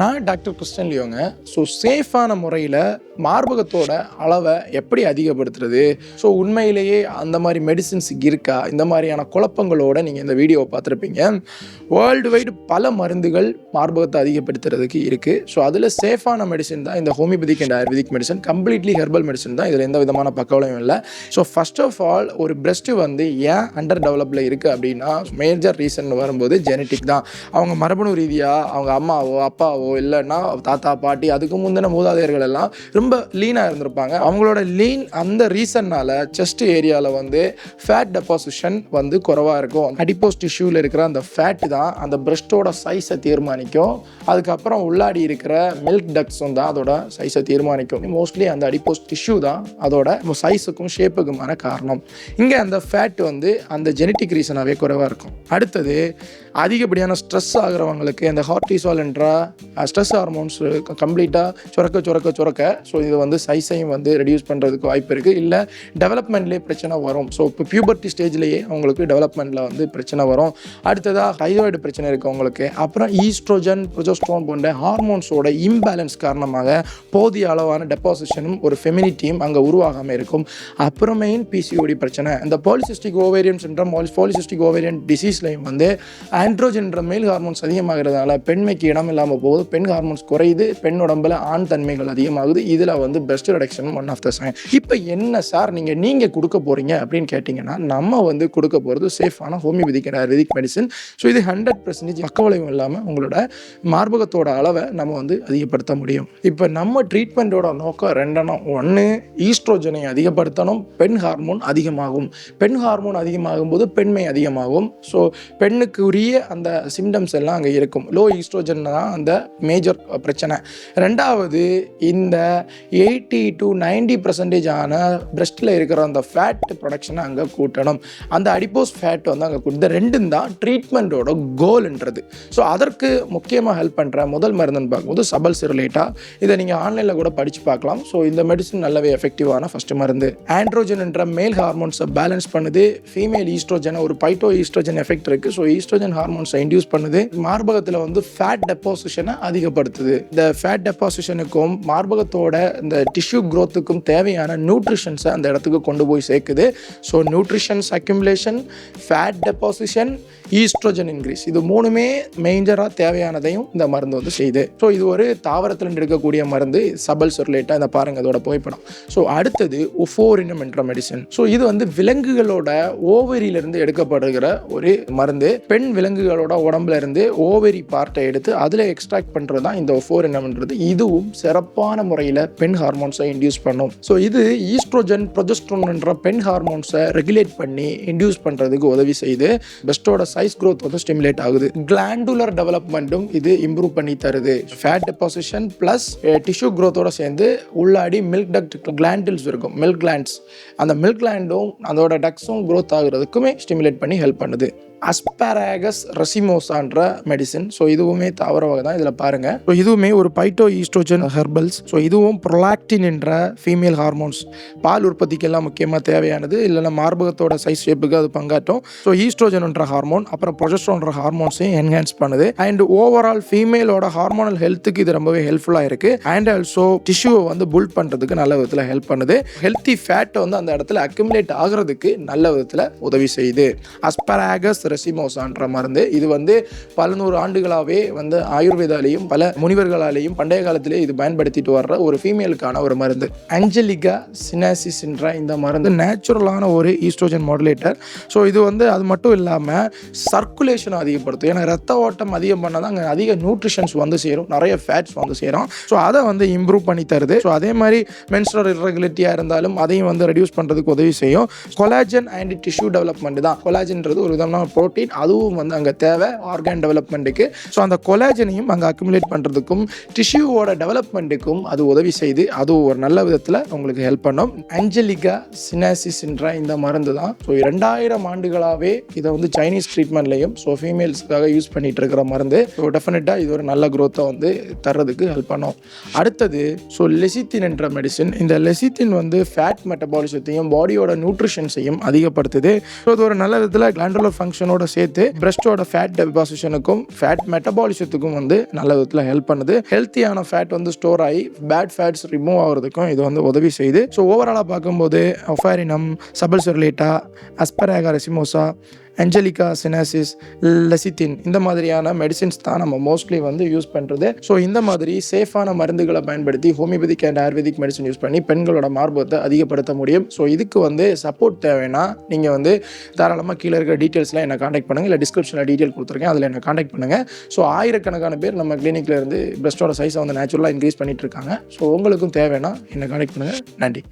நான் doctor Kristen லியோங்க. So சேஃபான முறையில் மார்பகத்தோட அளவை எப்படி அதிகப்படுத்துறது? ஸோ உண்மையிலேயே அந்த மாதிரி மெடிசின்ஸ் இருக்கா? இந்த மாதிரியான குழப்பங்களோட நீங்கள் இந்த வீடியோவை பார்த்துருப்பீங்க. வேர்ல்டு வைடு பல மருந்துகள் மார்பகத்தை அதிகப்படுத்துறதுக்கு இருக்குது ஸோ அதில் சேஃபான மெடிசின் தான் இந்த homeopathic and ayurvedic medicine completely herbal medicine தான். இதில் எந்த விதமான பக்கவலையும் இல்லை. ஸோ ஃபர்ஸ்ட் ஆஃப் ஆல் ஒரு பிரஸ்ட்டு வந்து ஏன் அண்டர் டெவலப்பில் இருக்குது அப்படின்னா மேஜர் ரீசன் வரும்போது ஜெனட்டிக் தான். அவங்க மரபணு ரீதியாக அவங்க அம்மாவோ அப்பாவோ இல்லைன்னா தாத்தா பாட்டி அதுக்கு முந்தின மூதாதையர்கள் எல்லாம் ரொம்ப லீனாக இருந்திருப்பாங்க. அவங்களோட லீன் அந்த ரீசன்னால் செஸ்ட் ஏரியாவில் வந்து ஃபேட் டெபாசிஷன் வந்து குறைவாக இருக்கும். அடிப்போஸ் டிஷ்யூவில் இருக்கிற அந்த ஃபேட் தான் அந்த பிரஸ்ட்டோட சைஸை தீர்மானிக்கும். அதுக்கப்புறம் உள்ளாடி இருக்கிற மில்க் டக்ஸும் தான் அதோட சைஸை தீர்மானிக்கும். மோஸ்ட்லி அந்த அடிப்போஸ் டிஷ்யூ தான் அதோட சைஸுக்கும் ஷேப்புக்குமான காரணம். இங்கே அந்த ஃபேட் வந்து அந்த ஜெனட்டிக் ரீசனாகவே குறைவாக இருக்கும். அடுத்தது அதிகப்படியான ஸ்ட்ரெஸ் ஆகிறவங்களுக்கு இந்த ஹார்டிசால் என்ற ஸ்ட்ரெஸ் ஹார்மோன்ஸ் கம்ப்ளீட்டாக சுரக்க சுரக்க சுரக்க. ஸோ இது வந்து சைஸையும் வந்து ரெடியூஸ் பண்ணுறதுக்கு வாய்ப்பு இருக்குது இல்லை டெவலப்மெண்ட்லேயே பிரச்சனை வரும். ஸோ இப்போ பியூபர்ட்டி ஸ்டேஜ்லேயே அவங்களுக்கு டெவலப்மெண்ட்டில் வந்து பிரச்சனை வரும். அடுத்ததாக தைராய்டு பிரச்சனை இருக்குது அவங்களுக்கு அப்புறம் ஈஸ்ட்ரோஜன் ப்ரொஜோஸ்ட்ரோன் போன்ற ஹார்மோன்ஸோட இம்பேலன்ஸ் காரணமாக போதிய அளவான டெபாசிஷனும் ஒரு ஃபெமினிட்டியும் அங்கே உருவாகாமல் இருக்கும். அப்புறமேயும் பிசிஓடி பிரச்சனை. இந்த polycystic ovarian syndrome polycystic ovarian டிசீஸ்லையும் வந்து ஆண்ட்ரோஜென்ற மேல் ஹார்மோன்ஸ் அதிகமாகிறதுனால பெண்மைக்கு இடம் இல்லாமல் போகுது. பெண் ஹார்மோன்ஸ் குறையுது பெண் உடம்புல ஆண் தன்மைகள் அதிகமாகுது. இதில் வந்து breast reduction one of the sign இப்போ என்ன சார் நீங்கள் நீங்கள் கொடுக்க போகிறீங்க அப்படின்னு கேட்டிங்கன்னா நம்ம வந்து கொடுக்க போகிறது சேஃபான ஹோமியோபதிக் ஆயுர்வேதிக் மெடிசன் ஸோ இது ஹண்ட்ரட் பர்சன்டேஜ் பக்கவளையும் இல்லாமல் உங்களோட மார்பகத்தோட அளவை நம்ம வந்து அதிகப்படுத்த முடியும். இப்போ நம்ம ட்ரீட்மெண்ட்டோட நோக்கம் ரெண்டெண்ணம். ஒன்று ஈஸ்ட்ரோஜனை அதிகப்படுத்தணும் பெண் ஹார்மோன் அதிகமாகும். பெண் ஹார்மோன் அதிகமாகும் போது பெண்மை அதிகமாகும். ஸோ பெண்ணுக்குரிய அந்த சிம்டம்ஸ் எல்லாம் அங்கே இருக்கும். லோ ஈஸ்ட்ரோஜன் தான் அந்த மேஜர் பிரச்சனை. ரெண்டாவது இந்த எயிட்டி டு நைன்டி பர்சன்டேஜ் ஆன பிரஸ்ட்டில் இருக்கிற அந்த ஃபேட் ப்ரொடக்ஷனை அங்கே கூட்டணும். அந்த அடிப்போஸ் ஃபேட் வந்து அங்கே கூட்டு ரெண்டும் தான் ட்ரீட்மெண்ட்டோட கோல்ன்றது ஸோ அதற்கு முக்கியமாக ஹெல்ப் பண்ணுற முதல் மருந்துன்னு பார்க்கும்போது சபல் சிறுலேட்டா இதை நீங்கள் ஆன்லைனில் கூட படித்து பார்க்கலாம். ஸோ இந்த மெடிசன் நல்லாவே எஃபெக்டிவான ஃபஸ்ட்டு மருந்து. ஆண்ட்ரோஜன் என்ற மேல் ஹார்மோன்ஸை பேலன்ஸ் பண்ணுது. ஃபீமேல் ஈஸ்ட்ரோஜன் ஒரு பைட்டோ ஈஸ்ட்ரோஜன் எஃபெக்ட் இருக்குது ஸோ ஈஸ்ட்ரோஜன் ஹார்மோன்ஸை இன்டியூஸ் பண்ணுது. மார்பகத்தில் வந்து ஃபேட் டெப்போசிஷனை அதிகப்படுத்துது. இந்த ஃபேட் டெபாசிஷனுக்கும் மார்பகத்தோட இந்த டிஷ்யூ க்ரோத்துக்கும் தேவையான நியூட்ரிஷன்ஸை அந்த இடத்துக்கு கொண்டு போய் சேர்க்குது. So nutritions accumulation fat deposition estrogen increase இது மூணுமே மேஜராக தேவையானதையும் இந்த மருந்து வந்து செய்யுது. ஸோ இது ஒரு தாவரத்தில் எடுக்கக்கூடிய மருந்து. சபல் சொர்லேட்டாக இந்த பாருங்க அதோட புகைப்படம். ஸோ அடுத்தது ஒஃபோரினம் என்ற மெடிசன் ஸோ இது வந்து விலங்குகளோட ஓவரியிலிருந்து எடுக்கப்படுகிற ஒரு மருந்து. பெண் விலங்குகளோட உடம்புல இருந்து ஓவரி பார்ட்டை எடுத்து அதில் எக்ஸ்ட்ராக்ட் பண்ணுறது தான் இந்த ஃபோர் என்னன்றது இதுவும் சிறப்பான முறையில் பெண் ஹார்மோன்ஸை இன்டியூஸ் பண்ணும். ஸோ இது ஈஸ்ட்ரோஜன் ப்ரொஜெஸ்ட்ரோன்ன்ற பெண் ஹார்மோன்ஸை ரெகுலேட் பண்ணி இன்டியூஸ் பண்ணுறதுக்கு உதவி செய்து பெஸ்ட்டோட சைஸ் க்ரோத் வந்து ஸ்டிமுலேட் ஆகுது. கிளாண்டுலர் டெவலப்மெண்ட்டும் இது இம்ப்ரூவ் பண்ணி தருது. ஃபேட் டெபாசிஷன் ப்ளஸ் டிஷ்யூ க்ரோத்தோட சேர்ந்து உள்ளாடி மில்க் டக்ட் கிளாண்டில்ஸ் இருக்கும். மில்க் கிளாண்ட்ஸ் அந்த மில்க் கிளாண்டும் அதோட டக்ஸும் க்ரோத் ஆகுறதுக்குமே ஸ்டிமுலேட் பண்ணி ஹெல்ப் பண்ணுது. அஸ்பாராகஸ் ரெசிமோசான்ற மெடிசின் ஸோ இதுவுமே தாவர வகை தான் இதில் பாருங்கள் ஸோ இதுவுமே ஒரு பைட்டோ ஈஸ்ட்ரோஜன் ஹெர்பல்ஸ் ஸோ இதுவும் ப்ரொலாக்டின் என்ற ஃபீமேல் ஹார்மோன்ஸ் பால் உற்பத்திக்கெல்லாம் முக்கியமாக தேவையானது. இல்லைன்னா மார்பகத்தோட சைஸ் ஷேப்புக்கு அது பங்காட்டும் ஸோ ஈஸ்ட்ரோஜன்ன்ற ஹார்மோன் அப்புறம் ப்ரொஜஸ்ட்ரோன்ற ஹார்மோன்ஸையும் என்ஹான்ஸ் பண்ணுது. அண்ட் ஓவரால் ஃபீமேலோட ஹார்மோனல் ஹெல்த்துக்கு இது ரொம்பவே ஹெல்ப்ஃபுல்லாக இருக்குது அண்ட் ஆல்சோ டிஷ்யூவை வந்து புல்ட் பண்ணுறதுக்கு நல்ல விதத்தில் ஹெல்ப் பண்ணுது. ஹெல்த்தி ஃபேட்டை வந்து அந்த இடத்துல அக்யூமுலேட் ஆகிறதுக்கு நல்ல விதத்தில் உதவி செய்யுது. அஸ்பராகஸ் ரெசிமோசான்ற மருந்து. இது வந்து பல நூறு ஆண்டுகளாகவே வந்து ஆயுர்வேதாலேயும் பல முனிவர்களாலேயும் பண்டைய காலத்திலே இது பயன்படுத்திட்டு வர்ற ஒரு ஃபீமேலுக்கான ஒரு மருந்து. ஆஞ்சலிகா சினாசிஸ்ன்ற இந்த மருந்து நேச்சுரலான ஒரு ஈஸ்ட்ரோஜன் மாடுலேட்டர் ஸோ இது வந்து அது மட்டும் இல்லாமல் சர்க்குலேஷன் அதிகப்படுத்தும். ஏன்னா ரத்த ஓட்டம் அதிகம் பண்ணால் தான் அங்கே அதிக நியூட்ரிஷன்ஸ் வந்து சேரும். நிறைய ஃபேட்ஸ் வந்து சேரும். ஸோ அதை வந்து இம்ப்ரூவ் பண்ணி தருது. ஸோ அதே மாதிரி மென்ஸ்ட்ரல் irregularityயாக இருந்தாலும் அதையும் வந்து ரெடியூஸ் பண்ணுறதுக்கு உதவி செய்யும். கொலாஜன் அண்ட் டிஷ்யூ டெவலப்மெண்ட் தான். கொலாஜன்றது ஒரு விதமான ப்ரோட்டீன் அதுவும் வந்து அங்கே தேவை ஆர்கான் டெவலப்மெண்ட்டுக்கு ஸோ அந்த கொலாஜனையும் அங்கே அக்குமுலேட் பண்ணுறதுக்கும் டிஷ்யூவோட டெவலப்மெண்ட்டுக்கும் அது உதவி செய்து அதுவும் ஒரு நல்ல விதத்தில் உங்களுக்கு ஹெல்ப் பண்ணும். அஞ்சலிகா சினாசிஸ்ன்ற இந்த மருந்து தான். ஸோ ரெண்டாயிரம் ஆண்டுகளாகவே இதை வந்து சைனீஸ் ட்ரீட்மெண்ட்லையும் ஸோ ஃபீமேல்ஸ்க்காக யூஸ் பண்ணிட்டு இருக்கிற மருந்து. ஸோ டெஃபினட்டாக இது ஒரு நல்ல க்ரோத்தை வந்து தர்றதுக்கு ஹெல்ப் பண்ணும். அடுத்தது ஸோ லெசித்தின் என்ற மெடிசின் இந்த லெசித்தின் வந்து ஃபேட் மெட்டபாலிசத்தையும் பாடியோட நியூட்ரிஷன்ஸையும் அதிகப்படுத்துது. ஸோ இது ஒரு நல்ல விதத்தில் கிளாண்டுலர் ஃபங்க்ஷனும் டெஸ்டோஸ்டரோனோட சேர்த்து பிரஸ்டோட ஃபேட் டெபாசிஷனுக்கும் ஃபேட் மெட்டபாலிசத்துக்கும் வந்து நல்ல விதத்தில் ஹெல்ப் பண்ணுது. ஹெல்த்தியான ஃபேட் வந்து ஸ்டோர் ஆகி பேட் ஃபேட்ஸ் ரிமூவ் ஆகிறதுக்கும் இது வந்து உதவி செய்யுது. ஸோ ஓவராலாக பார்க்கும்போது ஒஃபாரினம் சபல்சொர்லேட்டா அஸ்பராகா ரெசிமோசா அஞ்சலிகா சினாசிஸ் லெசித்தின் இந்த மாதிரியான மெடிசின்ஸ் தான் நம்ம மோஸ்ட்லி வந்து யூஸ் பண்ணுறது ஸோ இந்த மாதிரி சேஃபான மருந்துகளை பயன்படுத்தி homeopathic and ayurvedic medicine use பண்ணி பெண்களோட மார்பத்தை அதிகப்படுத்த முடியும். ஸோ இதுக்கு வந்து சப்போர்ட் தேவைன்னா நீங்கள் வந்து தாராளமாக கீழே இருக்கிற டீட்டெயில்ஸ்லாம் என்னை காண்டாக்ட் பண்ணுங்கள் இல்லை டிஸ்கிரிப்ஷனில் டீட்டெயில் கொடுத்துருக்கேன். அதில் என்னை காண்டாக்ட் பண்ணுங்கள் ஸோ ஆயிரக்கணக்கான பேர் நம்ம கிளினிக்ல இருந்து பிரஸ்டோட சைஸை வந்து நேச்சுரலாக இன்க்ரீஸ் பண்ணிட்டு இருக்காங்க. ஸோ உங்களுக்கும் தேவைன்னா என்னை காண்டாக்ட் பண்ணுங்கள் நன்றி.